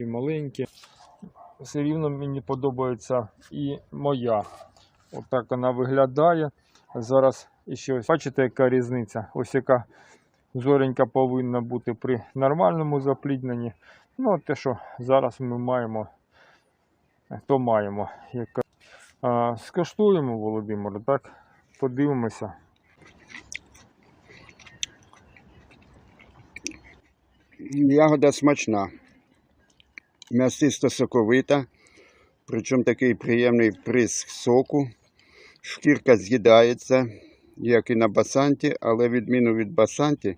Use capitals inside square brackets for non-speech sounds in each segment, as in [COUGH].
і маленькі. Все рівно мені подобається і моя. Отак вона виглядає. Зараз ще ось бачите, яка різниця? Ось яка зоренька повинна бути при нормальному заплідненні. Ну, те, що зараз ми маємо, то маємо. Яка... А, скаштуємо, Володимир, так? Подивимося. Ягода смачна, м'ясисто соковита, причому такий приємний приск соку. Шкірка з'їдається, як і на басанті, але відміну від басанті,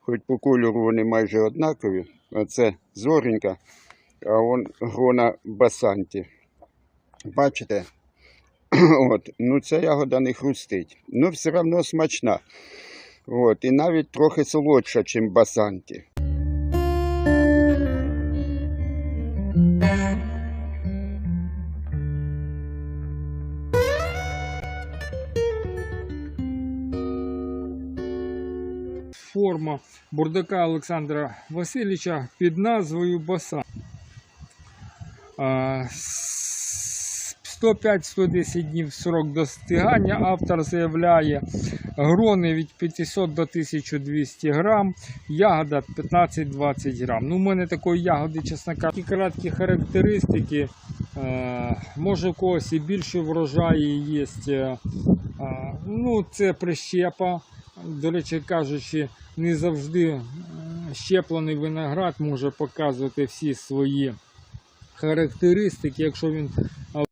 хоч по кольору вони майже однакові. Оце зоренька, а он грона басанті. Бачите? [CLEARS THROAT] От, ну ця ягода не хрустить. Ну, все одно смачна. От, і навіть трохи солодша, ніж басанті. Форма бурдака Олександра Васильовича під назвою Баса. А, с- 105-110 днів срок достигання. Автор заявляє грони від 500 до 1200 грам, ягода 15-20 грам. Ну, у мене такої ягоди, чесно кажучи, короткі характеристики. Е, може у когось і більше врожаї є. Е, ну, це прищепа. До речі, кажучи, не завжди е, щеплений виноград може показувати всі свої характеристики, якщо він